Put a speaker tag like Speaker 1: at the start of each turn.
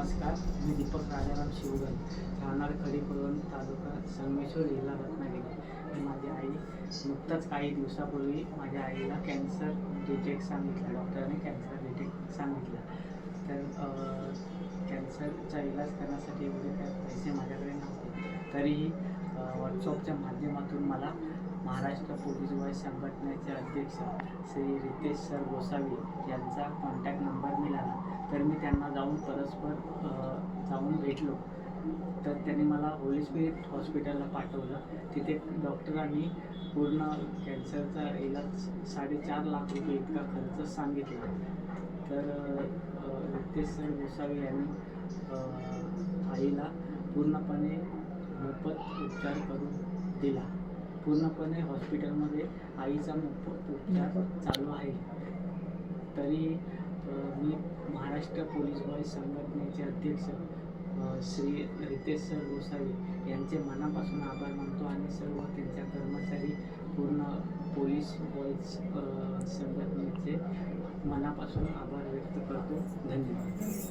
Speaker 1: नमस्कार मी दीपक राजाराम शिवगन राहणार खडीपळवण तालुका संगमेश्वर जिल्हा रत्नागिरी. आणि माझी आई नुकताच काही दिवसापूर्वी माझ्या आईला कॅन्सर डिटेक्ट सांगितला डॉक्टरांनी कॅन्सर डिटेक्ट सांगितला. तर कॅन्सरचा इलाज करण्यासाठी एवढे काय पैसे माझ्याकडे नव्हते. तरीही व्हॉट्सअपच्या माध्यमातून मला महाराष्ट्र पोलीस वाय संघटनेचे अध्यक्ष श्री रितेश सर गोसावी यांचा कॉन्टॅक्ट नंबर तर मी त्यांना जाऊन परस्पर जाऊन भेटलो. तर त्यांनी मला होली स्पिरिट हॉस्पिटलला पाठवलं. तिथे डॉक्टरांनी पूर्ण कॅन्सरचा इलाज साडेचार लाख रुपये इतका खर्च सांगितला. तर रितेश सर गोसावी यांनी आईला पूर्णपणे मोफत उपचार करून दिला. पूर्णपणे हॉस्पिटलमध्ये आईचा मोफत उपचार चालू आहे. तरी मी महाराष्ट्र पोलीस बॉय संघटनेचे अध्यक्ष श्री रितेश सर गोसावी यांचे मनापासून आभार मानतो आणि सर्व त्यांच्या कर्मचारी पूर्ण पोलीस बॉईज संघटनेचे मनापासून आभार व्यक्त करतो. धन्यवाद.